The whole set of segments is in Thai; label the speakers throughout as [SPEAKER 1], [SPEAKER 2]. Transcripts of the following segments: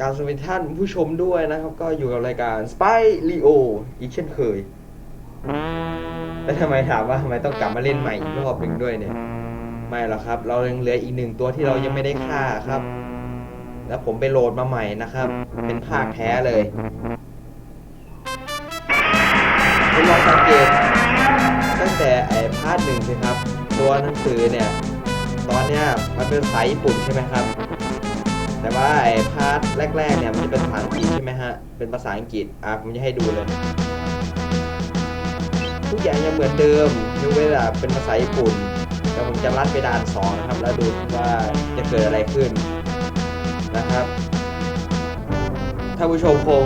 [SPEAKER 1] การสวัสดีท่านผู้ชมด้วยนะครับ ก็อยู่กับรายการ Spy Leo อีกเช่นเคย แล้วทำไมถามว่าทำไมต้องกลับมาเล่นใหม่อีกรอบหนึ่งด้วยเนี่ย ไม่หรอกครับ เรายังเหลืออีกหนึ่งตัวที่เรายังไม่ได้ฆ่าครับ แล้วผมไปโหลดมาใหม่นะครับ เป็นภาคแท้เลย สังเกตตั้งแต่ไอ้พาร์ทหนึ่งสิครับ ตัวหนังสือเนี่ย ตอนเนี้ยมันเป็นภาษาญี่ปุ่นใช่ไหมครับ แต่ว่าไอ้พาร์ทแรกๆเนี่ยมันจะเป็นภาษาอังกฤษใช่ไหมฮะ เป็นภาษาอังกฤษ อะผมจะให้ดูเลย ทุกอย่างยังเหมือนเดิมยกเว้นแต่เป็นภาษาญี่ปุ่นแต่ผมจะลัดไปด่านสองนะครับ แล้วดูว่าจะเกิดอะไรขึ้นนะครับ ท่านผู้ชมคง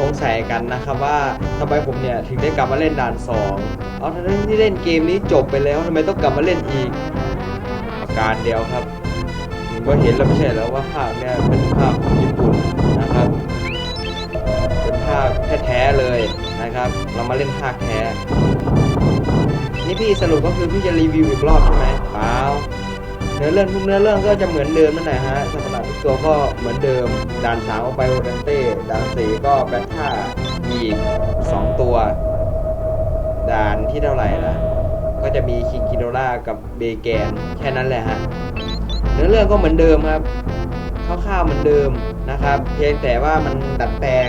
[SPEAKER 1] สงสัยกันนะครับว่าทำไมผมเนี่ยถึงได้กลับมาเล่นด่านสองเอาทั้งที่เล่นเกมนี้จบไปแล้วทำไมต้องกลับมาเล่นอีกประการเดียวครับผมก็เห็นแล้วไม่ใช่แล้วว่าภาคเนี่ยเป็นภาคของญี่ปุ่นนะครับเป็นภาคแท้ๆเลยนะครับ เรามาเล่นภาคแท้นี่พี่สรุปก็คือพี่จะรีวิวอีกรอบใช่ไหมเปล่า เนื้อเรื่องทุกเนื้อเรื่องก็จะเหมือนเดิมนั่นแหละฮะสัตว์ประหลาดทุกตัวก็เหมือนเดิมด่านสามเอาไปโอเรนเต้ด่านสี่ก็แบทท่าอีกสองตัว ด่านที่เท่าไหร่ล่ะ ก็จะมีคิงกิโดล่ากับเบแกนแค่นั้นแหละฮะเนื้อเรื่องก็เหมือนเดิมครับคร่าวๆเหมือนเดิมนะครับ เพียงแต่ว่ามันดัดแปลง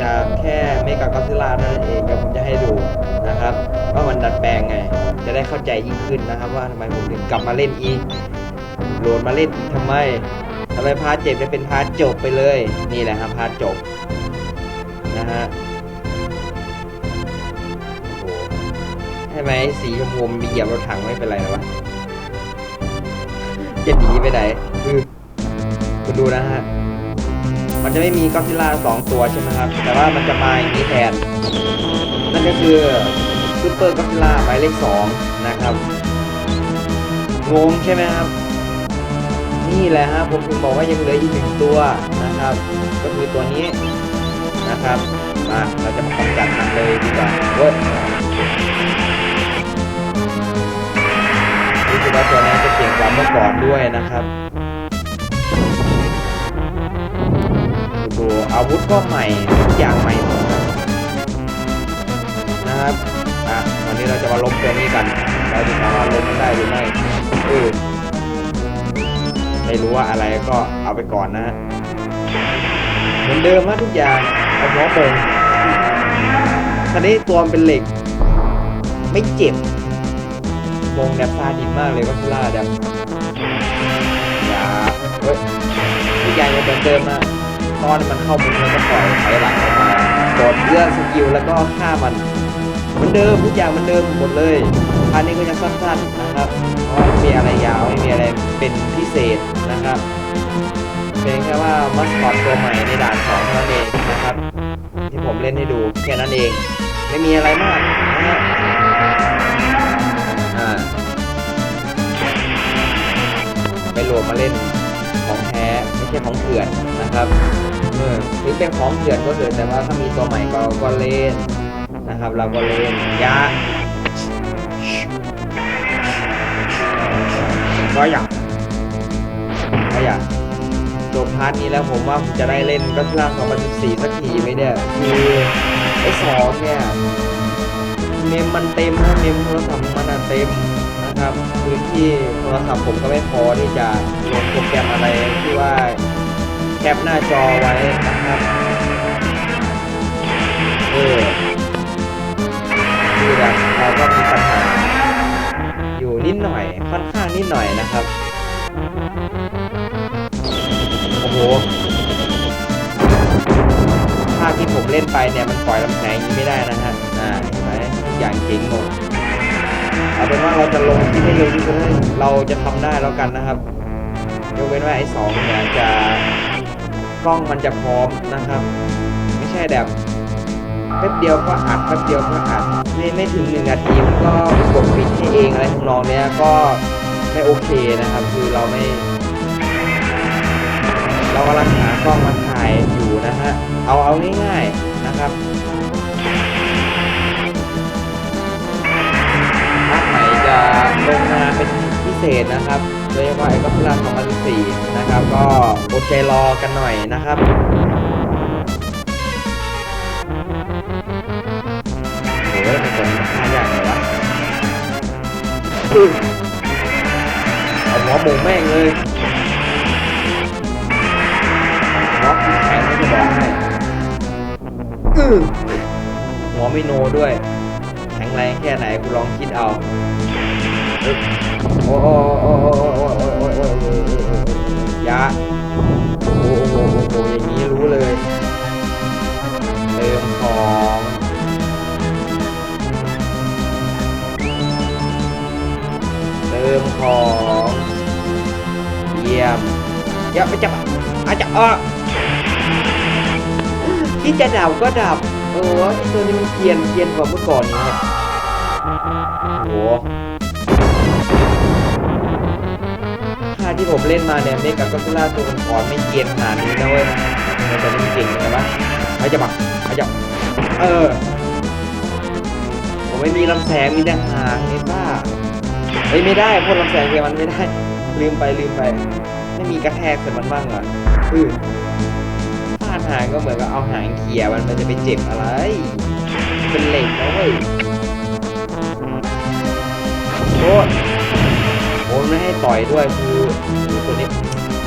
[SPEAKER 1] จากแค่เมกากอซิล่าเท่านั้นเองเดี๋ยวผมจะให้ดูนะครับ ว่ามันดัดแปลงไง จะได้เข้าใจยิ่งขึ้นนะครับ ว่าทำไมผมถึงกลับมาเล่นอีกโหลดมาเล่นทำไมทำไมพาร์ทเจ็ดไม่เป็นพาร์ทจบไปเลย นี่แหละครับพาร์ทจบนะฮะโอ้โหใช่ไหมสีชมพูมีเหยียบรถถังไม่เป็นไรหรอวะจะหนีไปไหนคือคุณดูนะฮะมันจะไม่มีก็อดซิลล่าสองตัวใช่ไหมครับ แต่ว่ามันจะมาอย่างนี้แทนนั่นก็คือ ซูเปอร์ก็อดซิลาหมายเลขสองนะครับงงใช่ไหมครับ นี่แหละฮะผมถึงบอกว่ายังเหลืออีกหนึ่งตัวนะครับ ก็คือตัวนี้นะครับมาเราจะมากำจัดมันเลยดีกว่าเว้ยรู้สึกว่าตัวนี้จะเก่งกว่าเมื่อก่อนด้วยนะครับดูอาวุธก็ใหม่ทุกอย่างใหม่นะครับ วันนี้เราจะมาล้มตัวนี้กันเราจะสามารถล้มมันได้หรือไม่เออไม่รู้ว่าอะไรก็เอาไปก่อนนะฮะเหมือนเดิมนะทุกอย่างเอาหัวโป่งคันนี้ตัวมันเป็นเหล็ก ไม่เจ็บมงแบบซาดินมากเลยก็คุล่าแบบอย่าเฮ้ยทุกอย่างยังเหมือนเดิมนะตอนมันเข้ามุมแล้วก็ปล่อยถอยหลังออกมากดเลือกสกิลแล้วก็ฆ่ามัน เหมือนเดิมทุกอย่างเหมือนเดิมหมดเลยอันนี้ก็จะสั้นๆนะครับไม่มีอะไรยาวไม่มีอะไรเป็นพิเศษนะครับเป็นแค่ว่ามัสคอตตัวใหม่ในด่านสองเท่านั้นเองนะครับ ที่ผมเล่นให้ดูแค่นั้นเอง ไม่มีอะไรมากนะฮะอ่าไปโหลดมาเล่นของแท้ไม่ใช่ของเถื่อนนะครับเออถึงเป็นของเถื่อนก็เถอะแต่ว่าถ้ามีตัวใหม่ก็ก็เล่น นะครับ เราก็เล่นยะก็อยากก็อยากจบพาร์ทนี้แล้วผมว่าผมจะได้เล่นก็สร้าง2014สักทีไหมเนี่ยคือไอ้สองเนี่ยเมมมันเต็มนะเมมโทรศัพท์มันอะเต็มนะครับพื้นที่โทรศัพท์ผมก็ไม่พอที่จะลงโปรแกรมอะไรที่ว่าแคปหน้าจอไว้นะครับเออ คือแบบเราก็มีปัญหาอยู่นิดหน่อย ค่อนข้างนิดหน่อยนะครับ โอ้โหภาคที่ผมเล่นไปเนี่ยมันปล่อยลำแสงไม่ได้นะฮะ อ่าเห็นไหมทุกอย่างเจ๋งหมดเอาเป็นว่าเราจะลงที่ให้เร็วที่สุดเราจะทำได้แล้วกันนะครับยกเว้นว่าไอ้สองเนี่ยจะกล้องมันจะพร้อมนะครับ ไม่ใช่แบบ แป๊บเดียวก็อัดแป๊บเดียวก็อัดไม่ไม่ถึงหนึ่งนาทีมันก็กดปิดให้เองอะไรทำนองเนี้ยก็ไม่โอเคนะครับ คือเราไม่ เรากำลังหากล้องมาถ่ายอยู่นะฮะเอาเอาง่ายๆนะครับถ้าไหนจะลงมาเป็นพิเศษนะครับโดยเฉพาะไอ้ก็พลังของมันสี่นะครับ ก็อดใจรอกันหน่อยนะครับ โหแล้วเป็นคนท่ายากเลยวะอื้อเอาหัวหมูแม่งเลยหัวแข็งไม่จะบอกให้อื้อหัวไม่โนด้วย แข็งแรงแค่ไหนกูลองคิดเอาโอ้โอ้โอ้โอ้โอ้โอ้โอ้โอ้โอ้โอ้โอ้ยะ จะดับก็ดับ เออตัวนี้มันเกรียนเกรียนกว่าเมื่อก่อนนี้เนี่ยโหค่าที่ผมเล่นมาเนี่ยเมกาก็ซิล่าตัวก่อนไม่เกรียนขนาดนี้นะเว้ยมันจะไม่เก่งเลยวะอาจจะบักอาจจะเออ ผมไม่มีลำแสงมีแต่หางไอ้บ้าเฮ้ยไม่ได้พ่นลำแสงเกมมันไม่ได้ ลืมไปลืมไป ไม่มีกระแทกใส่มันบ้างเหรออือ หางก็เหมือนกับเอาหางเขี่ยมันมันจะไปเจ็บอะไร เป็นเหล็กนะเว้ยโทษโอ้ไม่ให้ต่อยด้วยคือคือตัวนี้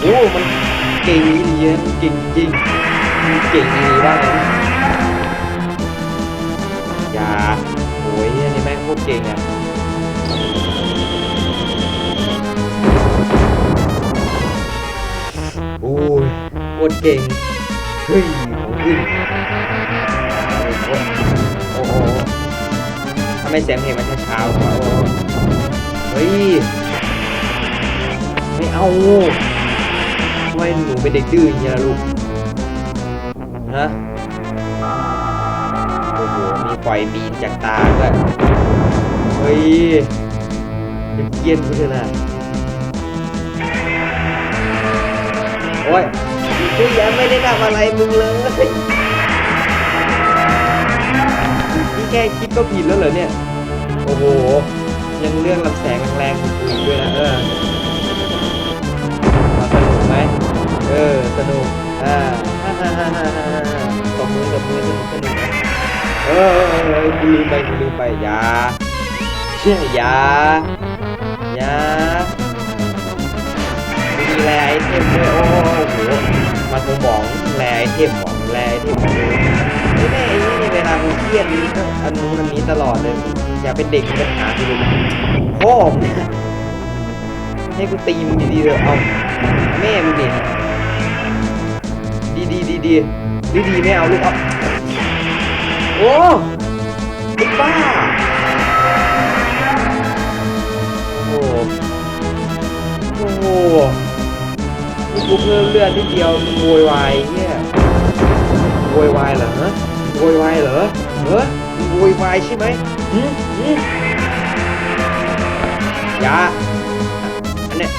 [SPEAKER 1] โอ้มันเก่งดีเยอะเก่งจริงเก่งดีบ้างยอย่าโอ้ยอันนี้แม่งโคตรเก่งอะโอ้ยโคตรเก่ง เฮ้ยขึ้นโอ้โหทำไมเสียงเพลงมันช้าๆวะโอ้เฮ้ย ไม่เอาทำไมหนูเป็นเด็กดื้ออย่างนี้ล่ะลูก ฮะ โอ้โห มีปล่อยบีนจากตาด้วยเฮ้ยเป็นเกียนกูเลยนะโอ้ย กูยังไม่ได้ทำอะไรมึงเลยนี่แค่คิดก็ผิดแล้วเหรอเนี่ย โอ้โห ยังเรื่องลำแสงแรงๆกูอีกด้วยนะเออมาสนุกไหมเออ สนุก อ่าฮ่าฮ่าฮ่าฮ่าตบมือตบมือสนุกสนุกเออเออเออกูลืมไปกูลืมไปอย่าเชื่ออย่าอย่ามีแรไอเทมด้วยโอ้โห มาตัวบอกแรไอเทมบอกแรไอเทมไม่แน่ไอ้นี่เวลามึงเครียดนี่ก็อันนู้นอันนี้ตลอดเลยอย่าเป็นเด็กมีปัญหาที่รู้พ่อมเนี่ยให้กูตีมึงดีๆเลยเอาแม่มึงดิดีดีดีดีดีดีไม่เอาลูกเอาโอ้ไอ้บ้าโอ้โหโอ้ กูเพิ่มเลือดนิดเดียวมึงโวยวายเนี่ยโวยวายเหรอฮะโวยวายเหรอเออโวยวายใช่ไหมหืมหืมย่าอันเนี้ย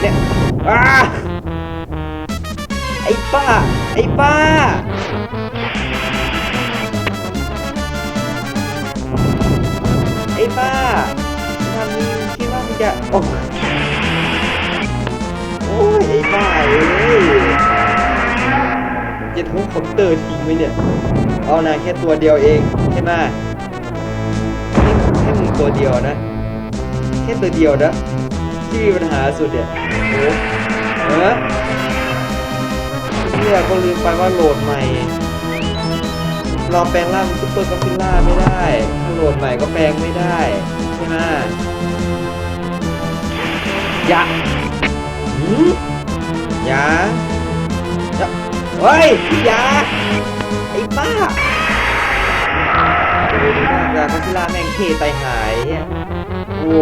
[SPEAKER 1] เนี่ยอ้าไอ้ป้า ไอ้ป้าไอ้ป้าทำนี้คิดว่ามึงจะโอ้ บ้าเอ้ยจะทุบคอมเตอร์ทิ้งไหมเนี่ย เอานะแค่ตัวเดียวเองใช่ไหมนี่แค่มึงตัวเดียวนะ แค่ตัวเดียวนะ ที่มีปัญหาสุดเนี่ยโอ้เออเนี่ยก็ลืมไปว่าโหลดใหม่รอแปลงร่างซุปเปอร์กัปปิล่าไม่ได้ถ้าโหลดใหม่ก็แปลงไม่ได้ใช่ไหมยะหืม อย่าอย่าเฮ้ยอย่าไอ้ป้าโอ้ดูหน้าตาเขาที่ล่าแม่งเท่ไตหายเนี่ยโอ้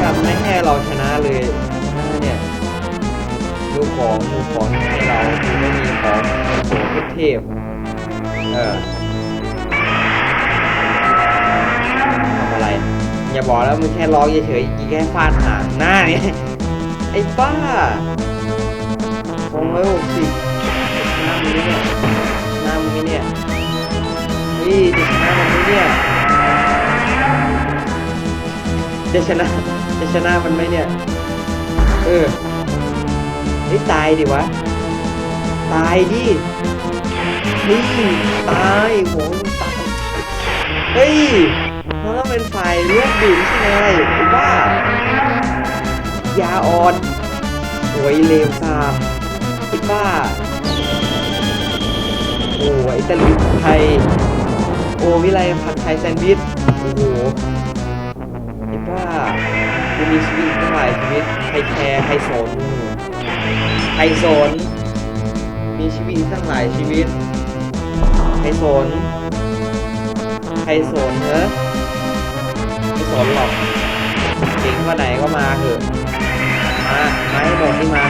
[SPEAKER 1] ทำไม่ให้เราชนะเลยนะเนี่ยดูของดูของที่ให้เราดูไม่มีของโอ้โหเทพเออ อย่าบอกแล้วมึงแค่ร้องเฉยๆอีกแค่ฟาดหางหน้าเนี่ยไอ้ป้าคงไว้หกสิบหน้ามึงเนี่ยหน้ามึงเนี่ยนี่จะชนะมันไหมเนี่ยจะชนะจะชนะมันไหมเนี่ยเออไอ้ตายดิวะตายดินี่ตายโหตายเฮ้ย มันต้องเป็นฝ่ายเลือกดื่มใช่ไหมไอ้บ้ายาอ่อนโวยเลวซามไอ้บ้าโอ้ไอ้ตะลิผัดไทย โอ้วิไลผัดไทยแซนด์วิช โอ้โหไอ้บ้ากูมีชีวิตตั้งหลายชีวิตใครแคร์ใครสนใครสน มีชีวิตตั้งหลายชีวิตใครสนใครสนเนอะ สนหรอกเก่งว่าไหนก็มาเถอะมาไมาให้หมดที่มา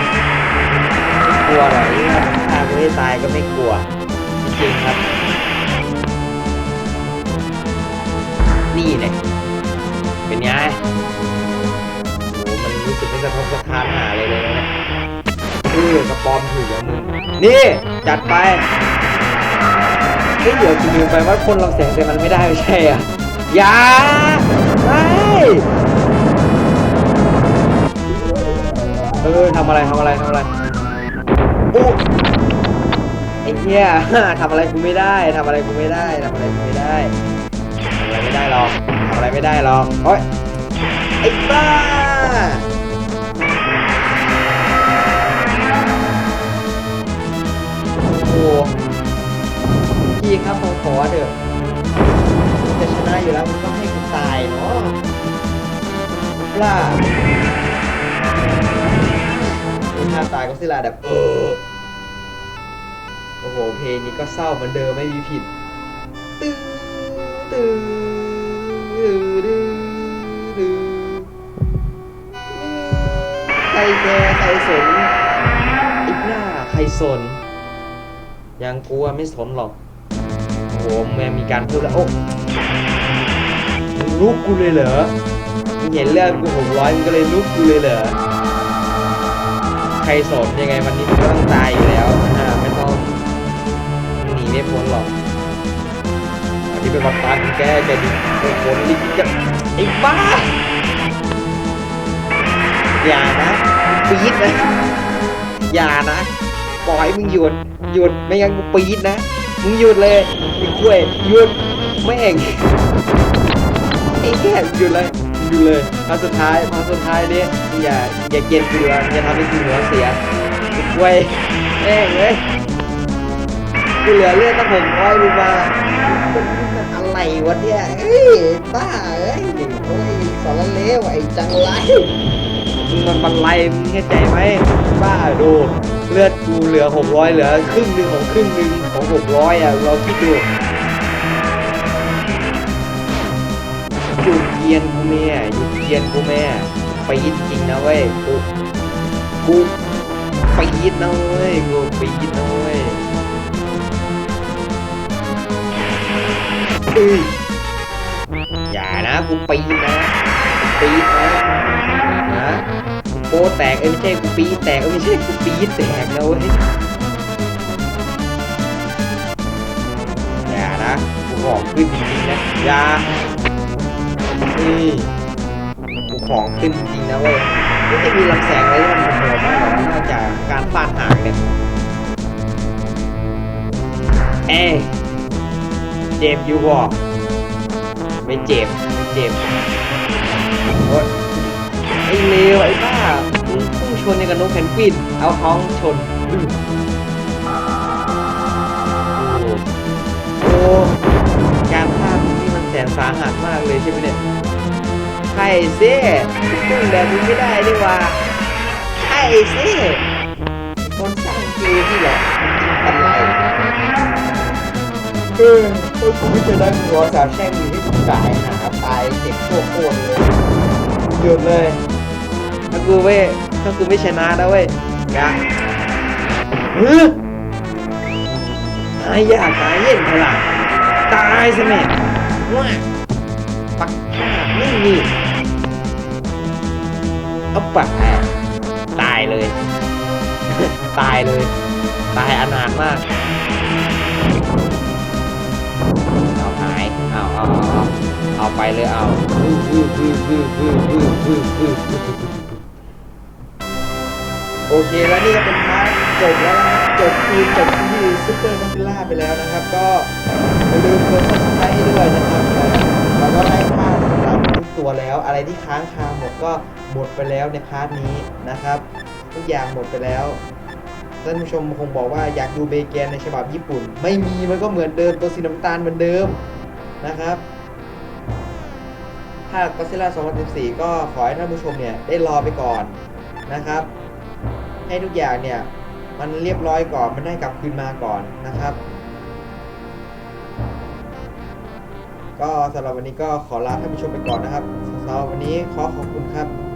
[SPEAKER 1] ไม่กลัวหรอกนี่ถ้ากูให้ตายก็ไม่กลัวจริงครับ นี่เนี่ยเป็นไงโอ้มันรู้สึกไม่กระทบกระทานหาเลยเลยนะเออกระปอมถือกับมึงนี่จัดไปเฮ้ยเดี๋ยวกูลืมไปว่าคนเราแสงแต่มันไม่ได้ไม่ใช่อะ อย่าไม่เออทำอะไรทำอะไรทำอะไรอู้ไอ้เหี้ยทำอะไรกูไม่ได้ทำอะไรกูไม่ได้ทำอะไรกูไม่ได้ทำอะไรไม่ได้หรอกทำอะไรไม่ได้หรอกโอ๊ยไอ้บ้าโอ้โหพี่ครับผมขอเถอะ จะชนะอยู่แล้วมันต้องให้กูตายเนาะปล่าคุณท่าตายก็สิลาแบบเออโอ้โห เพลงนี้ก็เศร้าเหมือนเดิมไม่มีผิด ตื้อตื้อตื้อตื้อใครแคร์ใครสนอีกหน้าใครสน ยังกูอะไม่สนหรอกโอ้โหแม่มีการพูดแล้วโอ้ ลุกกูเลยเหรอมึงเห็นเรื่องกูหกร้อยมึงก็เลยลุกกูเลยเหรอใครสนยังไงวันนี้มึงก็ต้องตายอยู่แล้วอ่าไม่ต้องหนีไม่พ้นหรอกอันนี้เป็นวันตายของแกแกดิไม่พ้นนี่จะไอ้บ้าอย่านะปี๊ดนะอย่านะปล่อยมึงหยุดหยุดไม่งั้นกูปี๊ดนะมึงหยุดเลยไอ้กล้วยหยุด ไม่เองไอ้แค่หยุดเลยหยุดเลยมาสุดท้ายมาสุดท้ายนี่อย่าอย่าเกลียดกูเลยอย่าทำให้กูหัวเสียไอ้กล้วยแม่งเลยกูเหลือเลือดตั้งหกร้อยดูมาอะไรวะเนี่ยเอ้ยบ้าเอ้ยโอ้ยสารเลวไอ้จังไรมันบันไลมึงเข้าใจไหมบ้าดูเลือดกูเหลือหกร้อยเหลือครึ่งหนึ่งของครึ่งหนึ่งของหกร้อยอะเราคิดดู หยุดเกียนกูแม่หยุดเกียนกูแม่ปีดจริงนะเว้ยกูกูไปีดนะเว้ยกูไปีดนะเว้ยเอ้ยอย่านะกูปีดนะปีดนะนะโปแตกเอ้ไม่ใช่กูปีแตกเอ้ไม่ใช่กูปีแตกนะเว้ยอย่านะกูของขึ้นจริงๆนะอย่า นี่กูของขึ้นจริงนะเว้ยไม่ได้มีลำแสงอะไรที่มันโหดมากหรอกนอกจากการฟาดหางเนี่ยเอ้เจ็บอยู่บ่ไม่เจ็บไม่เจ็บโอ๊ยไอ้เลวไอ้บ้ามึงพุ่งชนในกับนกแพนกวินเอาท้องชนโอ้โอ้การพ สนสาหัสมากเลยใช่ไหมเนี่ยใช่สิพุ่งแบบนี้ไม่ได้ดีกว่าใช่สิคนสร้างเกมนี่แหละอะไรเออเออผมไม่เจอได้หัวสาวแช่งอยู่ที่ผมกายหาตายเจ็บโคตรเลยหยุดเลยถ้ากูไม่ถ้ากูไม่ชนะนะเว้ยกะเฮ้ยตายยากตายเย็นเท่าไหร่ตายสิแม่ ว่าปักข้าไม่มีอัปปะตายเลย ตายเลย ตายอนานมากเอาหายเอาเอาเอาเอาไปเลยเอาโอเคแล้วนี่ก็เป็นพา จบแล้วนะจบคือจบที่ซูเปอร์กัสซิล่าไปแล้วนะครับ ก็อย่าลืมกดซับสไครต์ด้วยนะครับเออเราก็ได้ภาสำหรับทุกตัวแล้ว อะไรที่ค้างคาหมดก็หมดไปแล้วในพาร์ทนี้นะครับ ทุกอย่างหมดไปแล้วท่านผู้ชมคงบอกว่าอยากดูเบแกนในฉบับญี่ปุ่น ไม่มีมันก็เหมือนเดิมตัวสีน้ำตาลเหมือนเดิมนะครับถ้าก็ซิล่า2014 ก็ขอให้ท่านผู้ชมเนี่ยได้รอไปก่อนนะครับ ให้ทุกอย่างเนี่ย มันเรียบร้อยก่อนมันได้กลับคืนมาก่อนนะครับ ก็สำหรับวันนี้ก็ขอลาท่านผู้ชมไปก่อนนะครับสำหรับวันนี้ขอขอบคุณครับ